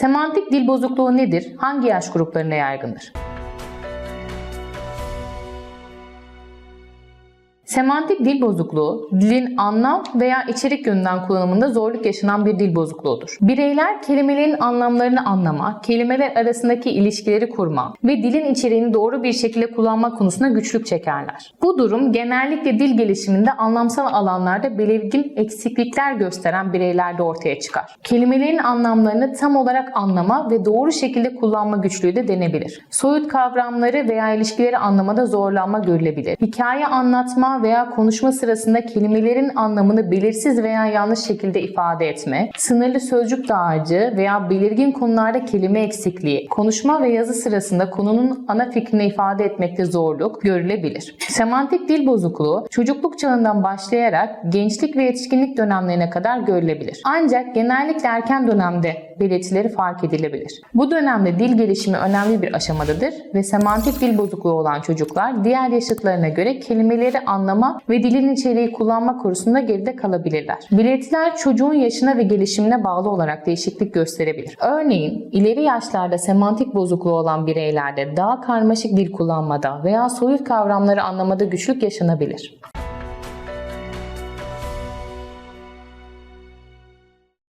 Semantik dil bozukluğu nedir? Hangi yaş gruplarına yaygındır? Semantik dil bozukluğu, dilin anlam veya içerik yönünden kullanımında zorluk yaşanan bir dil bozukluğudur. Bireyler kelimelerin anlamlarını anlama, kelimeler arasındaki ilişkileri kurma ve dilin içeriğini doğru bir şekilde kullanma konusunda güçlük çekerler. Bu durum genellikle dil gelişiminde anlamsal alanlarda belirgin eksiklikler gösteren bireylerde ortaya çıkar. Kelimelerin anlamlarını tam olarak anlama ve doğru şekilde kullanma güçlüğü de denebilir. Soyut kavramları veya ilişkileri anlamada zorlanma görülebilir. Hikaye anlatma veya konuşma sırasında kelimelerin anlamını belirsiz veya yanlış şekilde ifade etme, sınırlı sözcük dağarcığı veya belirgin konularda kelime eksikliği, konuşma ve yazı sırasında konunun ana fikrini ifade etmekte zorluk görülebilir. Semantik dil bozukluğu çocukluk çağından başlayarak gençlik ve yetişkinlik dönemlerine kadar görülebilir. Ancak genellikle erken dönemde belirtileri fark edilebilir. Bu dönemde dil gelişimi önemli bir aşamadadır ve semantik dil bozukluğu olan çocuklar diğer yaşıtlarına göre kelimeleri anlama ve dilin içeriği kullanma konusunda geride kalabilirler. Belirtiler çocuğun yaşına ve gelişimine bağlı olarak değişiklik gösterebilir. Örneğin ileri yaşlarda semantik bozukluğu olan bireylerde daha karmaşık dil kullanmada veya soyut kavramları anlamada güçlük yaşanabilir.